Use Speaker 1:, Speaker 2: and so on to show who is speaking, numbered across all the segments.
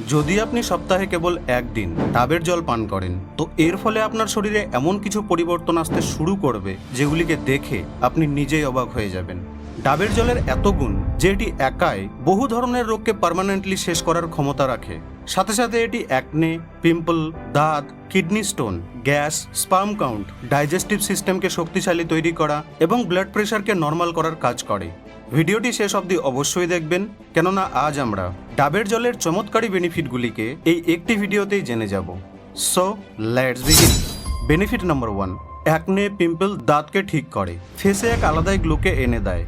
Speaker 1: যদি আপনি সপ্তাহে কেবল একদিন ডাবের জল পান করেন, তো এর ফলে আপনার শরীরে এমন কিছু পরিবর্তন আসতে শুরু করবে যেগুলিকে দেখে আপনি নিজেই অবাক হয়ে যাবেন। ডাবের জলের এত গুণ যে এটি একাই বহু ধরনের রোগকে পার্মানেন্টলি শেষ করার ক্ষমতা রাখে। সাথে সাথে এটি অ্যাকনে পিম্পল দাঁত kidney stone gas sperm count digestive সিস্টেমকে শক্তিশালী তৈরি করা এবং ব্লাড প্রেশারকে নর্মাল করার কাজ করে। ভিডিওটি শেষ অবধি অবশ্যই দেখবেন, কেননা আজ আমরা ডাবের জলের চমৎকারী বেনিফিটগুলিকে এই একটি ভিডিওতেই জেনে যাব। So let's begin benefit number one acne pimple দাঁতকে ঠিক করে। ফেসে এক আলাদাই গ্লোকে এনে দেয়।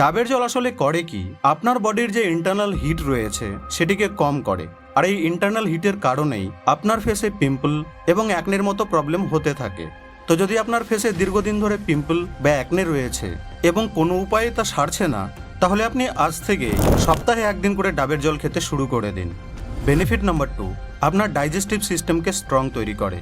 Speaker 1: ডাবের জল আসলে করে কি? আপনার বডির যে ইন্টারনাল হিট রয়েছে, সেটিকে কম করে। আর এই ইন্টারনাল হিটের কারণেই আপনার ফেসে পিম্পল এবং অ্যাকনের মতো প্রবলেম হতে থাকে। তো যদি আপনার ফেসে দীর্ঘদিন ধরে পিম্পল বা অ্যাকনে রয়েছে এবং কোনো উপায়ে তা সারছে না, তাহলে আপনি আজ থেকে সপ্তাহে একদিন করে ডাবের জল খেতে শুরু করে দিন। বেনিফিট নাম্বার টু আপনার ডাইজেস্টিভ সিস্টেমকে স্ট্রং তৈরি করে।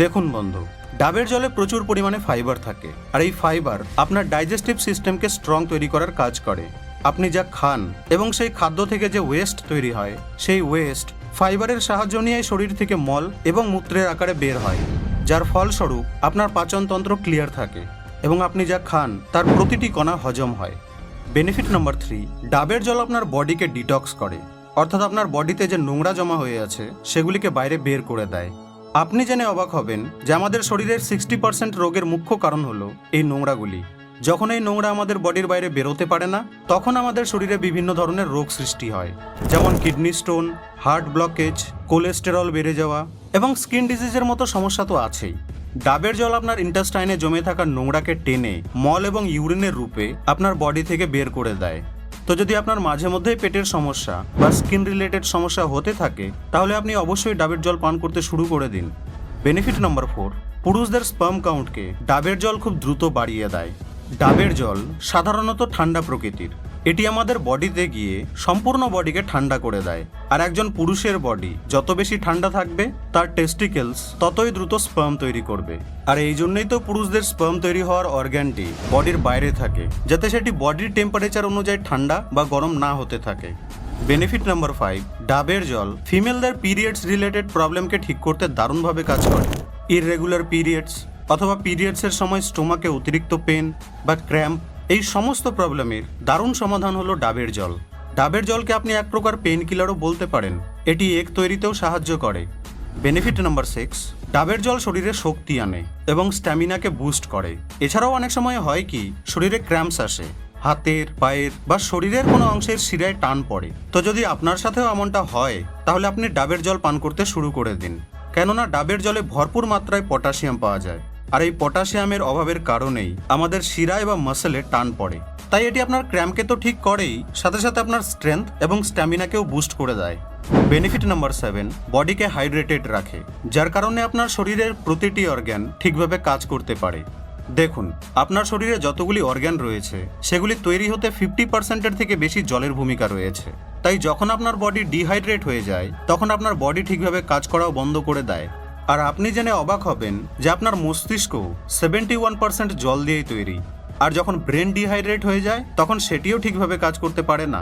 Speaker 1: দেখুন বন্ধু ডাবের জলে প্রচুর পরিমাণে ফাইবার থাকে। আর এই ফাইবার আপনার ডাইজেস্টিভ সিস্টেমকে স্ট্রং তৈরি করার কাজ করে। আপনি যা খান এবং সেই খাদ্য থেকে যে ওয়েস্ট তৈরি হয়, সেই ওয়েস্ট ফাইবারের সাহায্য নিয়ে শরীর থেকে মল এবং মূত্রের আকারে বের হয়। যার ফলস্বরূপ আপনার পাচনতন্ত্র ক্লিয়ার থাকে এবং আপনি যা খান, তার প্রতিটি কণা হজম হয়। বেনিফিট নাম্বার থ্রি ডাবের জল আপনার বডিকে ডিটক্স করে। অর্থাৎ আপনার বডিতে যে নোংরা জমা হয়ে আছে, সেগুলিকে বাইরে বের করে দেয়। আপনি জেনে অবাক হবেন যে আমাদের শরীরের সিক্সটি পার্সেন্ট রোগের মুখ্য কারণ হলো এই নোংরাগুলি। যখন এই নোংরা আমাদের বডির বাইরে বেরোতে পারে না, তখন আমাদের শরীরে বিভিন্ন ধরনের রোগ সৃষ্টি হয়। যেমন kidney stone, heart blockage, cholesterol বেড়ে যাওয়া এবং স্কিন ডিজিজের মতো সমস্যা তো আছেই। ডাবের জল আপনার ইন্টাস্টাইনে জমে থাকা নোংরাকে টেনে, মল এবং ইউরিনের রূপে আপনার বডি থেকে বের করে দেয়। তো যদি আপনার মাঝে মধ্যেই পেটের সমস্যা বা স্কিন রিলেটেড সমস্যা হতে থাকে, তাহলে আপনি অবশ্যই ডাবের জল পান করতে শুরু করে দিন। বেনিফিট নম্বর ফোর পুরুষদের স্পাম কাউন্টকে ডাবের জল খুব দ্রুত বাড়িয়ে দেয়। ডাবের জল সাধারণত ঠান্ডা প্রকৃতির। এটি আমাদের বডিতে গিয়ে সম্পূর্ণ বডিকে ঠান্ডা করে দেয়। আর একজন পুরুষের বডি, যত বেশি ঠান্ডা থাকবে, তার টেস্টিকেলস ততই দ্রুত স্পার্ম তৈরি করবে। আর এই জন্যই তো পুরুষদের স্পার্ম তৈরি হওয়ার অর্গ্যানটি বডির বাইরে থাকে, যাতে সেটি বডির টেম্পারেচার অনুযায়ী ঠান্ডা বা গরম না হতে থাকে। বেনিফিট নাম্বার ফাইভ ডাবের জল। ফিমেলদের পিরিয়ডস রিলেটেড প্রবলেমকে ঠিক করতে দারুণভাবে কাজ করে। ইররেগুলার পিরিয়ডস অথবা পিরিয়ডসের সময় স্টোমাকে অতিরিক্ত পেন বা ক্র্যাম্প এই সমস্ত প্রবলেমের দারুণ সমাধান হলো ডাবের জল। ডাবের জলকে আপনি এক প্রকার পেন কিলারও বলতে পারেন। এটি এক তৈরিতেও সাহায্য করে। বেনিফিট নাম্বার সিক্স ডাবের জল শরীরে শক্তি আনে এবং স্ট্যামিনাকে বুস্ট করে। এছাড়াও অনেক সময় হয় কি, শরীরে ক্র্যাম্পস আসে। হাতের, পায়ের বা শরীরের কোনো অংশের শিরায় টান পড়ে। তো যদি আপনার সাথেও এমনটা হয়, তাহলে আপনি ডাবের জল পান করতে শুরু করে দিন। কেননা, ডাবের জলে ভরপুর মাত্রায় পটাশিয়াম পাওয়া যায়। আর এই পটাশিয়ামের অভাবের কারণেই আমাদের শিরায় বা মাসেলে টান পড়ে। তাই এটি আপনার ক্র্যাম্পকে তো ঠিক করেই, সাথে সাথে আপনার স্ট্রেংথ এবং স্ট্যামিনাকেও বুস্ট করে দেয়। বেনিফিট নাম্বার সেভেন, বডিকে হাইড্রেটেড রাখে, যার কারণে আপনার শরীরের প্রতিটি অর্গ্যান ঠিকভাবে কাজ করতে পারে। দেখুন, আপনার শরীরে যতগুলি অর্গ্যান রয়েছে, সেগুলি তৈরি হতে ফিফটি পার্সেন্টের থেকে বেশি জলের ভূমিকা রয়েছে। তাই যখন আপনার বডি ডিহাইড্রেট হয়ে যায়, তখন আপনার বডি ঠিকভাবে কাজ করাও বন্ধ করে দেয়। আর আপনি জেনে অবাক হবেন যে আপনার মস্তিষ্ক সেভেন্টি ওয়ান পার্সেন্ট জল দিয়েই তৈরি। আর যখন ব্রেন ডিহাইড্রেট হয়ে যায়, তখন সেটিও ঠিকভাবে কাজ করতে পারে না।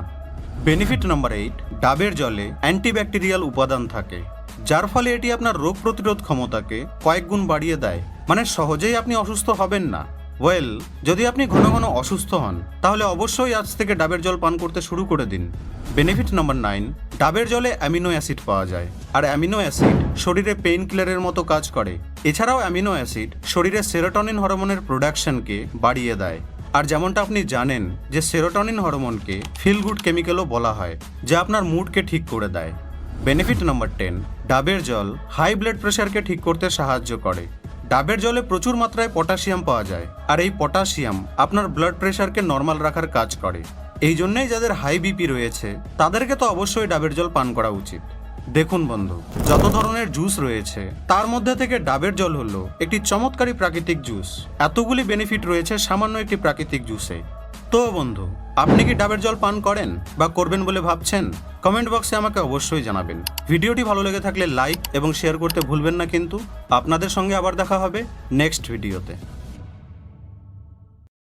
Speaker 1: বেনিফিট নাম্বার এইট ডাবের জলে অ্যান্টিব্যাকটেরিয়াল উপাদান থাকে। যার ফলে এটি আপনার রোগ প্রতিরোধ ক্ষমতাকে কয়েক গুণ বাড়িয়ে দেয়। মানে সহজেই আপনি অসুস্থ হবেন না। ওয়েল, যদি আপনি ঘন ঘন অসুস্থ হন, তাহলে অবশ্যই আজ থেকে ডাবের জল পান করতে শুরু করে দিন। বেনিফিট নাম্বার নাইন ডাবের জলে অ্যামিনো অ্যাসিড পাওয়া যায়। আর অ্যামিনো অ্যাসিড শরীরে পেইন কিলারের মতো কাজ করে। এছাড়াও অ্যামিনো অ্যাসিড শরীরে সেরোটনিন হরমোনের প্রোডাকশনকে বাড়িয়ে দেয়। আর যেমনটা আপনি জানেন যে সেরোটনিন হরমোনকে ফিল গুড কেমিক্যালও বলা হয়, যা আপনার মুডকে ঠিক করে দেয়। বেনিফিট নাম্বার টেন ডাবের জল হাই ব্লাড প্রেশারকে ঠিক করতে সাহায্য করে। ডাবের জলে প্রচুর মাত্রায় পটাশিয়াম পাওয়া যায়। আর এই পটাশিয়াম আপনার ব্লাড প্রেশারকে নর্মাল রাখার কাজ করে। এই জন্যই যাদের হাই বিপি রয়েছে, তাদেরকে তো অবশ্যই ডাবের জল পান করা উচিত। দেখুন বন্ধু, যত ধরনের জুস রয়েছে, তার মধ্যে থেকে ডাবের জল হলো একটি চমৎকারী প্রাকৃতিক জুস এতগুলি বেনিফিট রয়েছে সামান্য একটি প্রাকৃতিক জুসে তো বন্ধু, আপনি কি ডাবের জল পান করেন বা করবেন বলে ভাবছেন? কমেন্ট বক্সে আমাকে অবশ্যই জানাবেন। ভিডিওটি ভালো লেগে থাকলে লাইক এবং শেয়ার করতে ভুলবেন না কিন্তু। আপনাদের সঙ্গে আবার দেখা হবে নেক্সট ভিডিওতে।